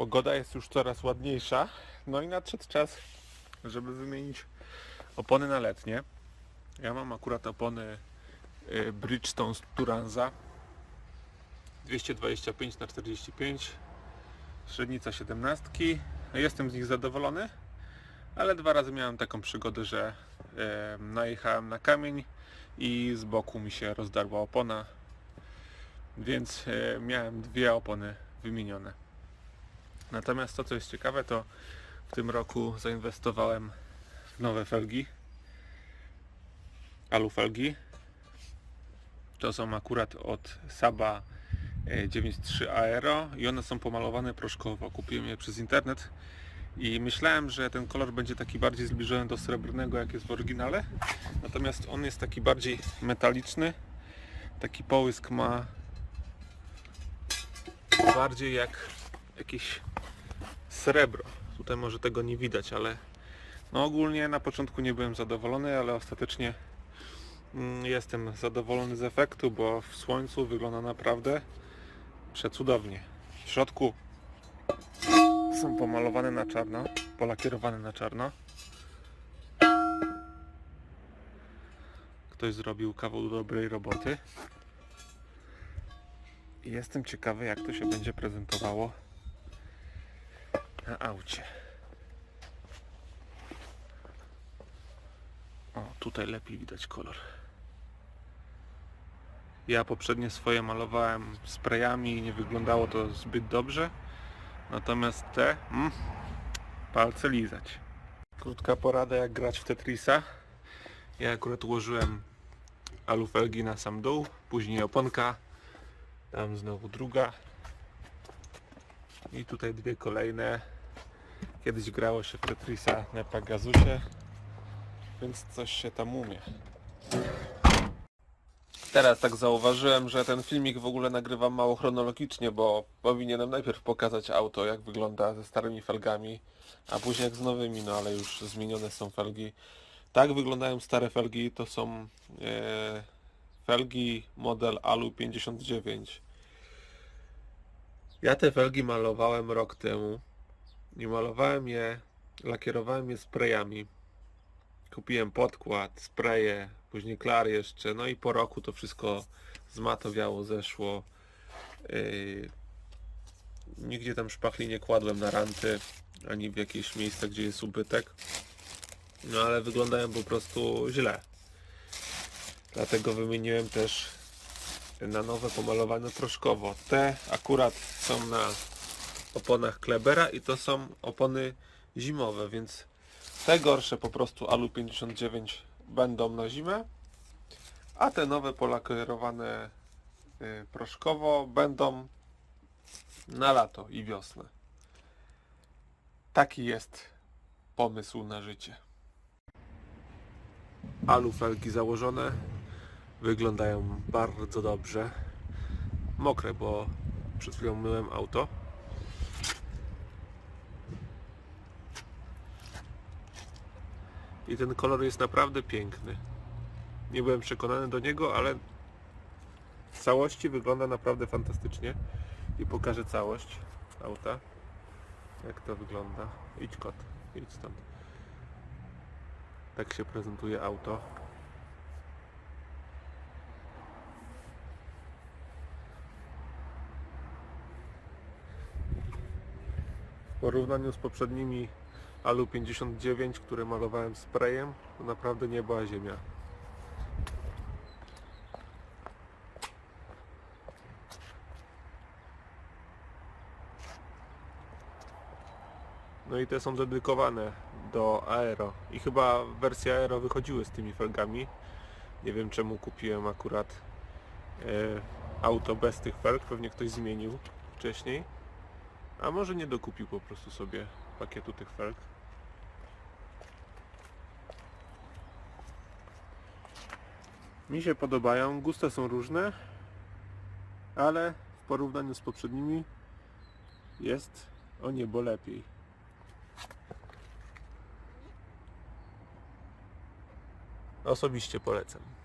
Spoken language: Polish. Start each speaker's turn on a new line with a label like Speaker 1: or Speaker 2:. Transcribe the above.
Speaker 1: Pogoda jest już coraz ładniejsza. No i nadszedł czas, żeby wymienić opony na letnie. Ja mam akurat opony y, Bridgestone Turanza. 225 na 45 średnica 17 jestem z nich zadowolony ale dwa razy miałem taką przygodę, że e, najechałem na kamień i z boku mi się rozdarła opona. Więc e, miałem dwie opony wymienione natomiast to co jest ciekawe to w tym roku zainwestowałem w nowe felgi alufelgi to są akurat od Saba e, 9.3 Aero i one są pomalowane proszkowo. Kupiłem je przez internet i myślałem, że ten kolor będzie taki bardziej zbliżony do srebrnego jak jest w oryginale. Natomiast on jest taki bardziej metaliczny. Taki połysk ma bardziej jak jakieś srebro. Tutaj może tego nie widać, ale no ogólnie na początku nie byłem zadowolony, ale ostatecznie Mm, Jestem zadowolony z efektu, bo w słońcu wygląda naprawdę przecudownie. W środku są pomalowane na czarno, polakierowane na czarno. Ktoś zrobił kawał dobrej roboty. Jestem ciekawy, jak to się będzie prezentowało na aucie. O, tutaj lepiej widać kolor. Ja poprzednie swoje malowałem sprayami i nie wyglądało to zbyt dobrze. Natomiast te, mm, palce lizać. Krótka porada jak grać w Tetrisa. Ja akurat ułożyłem alufelgi na sam dół, później oponka, tam znowu druga i tutaj dwie kolejne. Kiedyś grało się w Tetrisa na Pegasusie, więc coś się tam umie. Teraz tak zauważyłem, że ten filmik w ogóle nagrywam mało chronologicznie, bo powinienem najpierw pokazać auto, jak wygląda ze starymi felgami, a później jak z nowymi, no ale już zmienione są felgi. Tak wyglądają stare felgi, to są e, felgi model ALU 59. Ja te felgi malowałem rok temu i malowałem je, lakierowałem je sprayami. Kupiłem podkład, spraye, później klar jeszcze, no i po roku to wszystko zmatowiało, zeszło. Yy, nigdzie tam szpachli nie kładłem na ranty, ani w jakieś miejsca, gdzie jest ubytek. No ale wyglądają po prostu źle. Dlatego wymieniłem też na nowe pomalowane proszkowo. Te akurat są na oponach Klebera i to są opony zimowe, więc te gorsze po prostu Alu 59 będą na zimę, a te nowe polakierowane y, proszkowo będą na lato i wiosnę. Taki jest pomysł na życie. Alu felgi założone wyglądają bardzo dobrze. Mokre, bo przed chwilą myłem auto. I ten kolor jest naprawdę piękny. Nie byłem przekonany do niego, ale w całości wygląda naprawdę fantastycznie. I pokażę całość auta. Jak to wygląda. Idź kot, idź stąd. Tak się prezentuje auto. W porównaniu z poprzednimi Alu 59, które malowałem sprayem, to naprawdę nie była ziemia. No i te są dedykowane do Aero. I chyba wersje Aero wychodziły z tymi felgami. Nie wiem czemu kupiłem akurat e, auto bez tych felg. Pewnie ktoś zmienił wcześniej. A może nie dokupił po prostu sobie pakietu tych felg. Mi się podobają, gusta są różne, ale w porównaniu z poprzednimi jest o niebo lepiej. Osobiście polecam.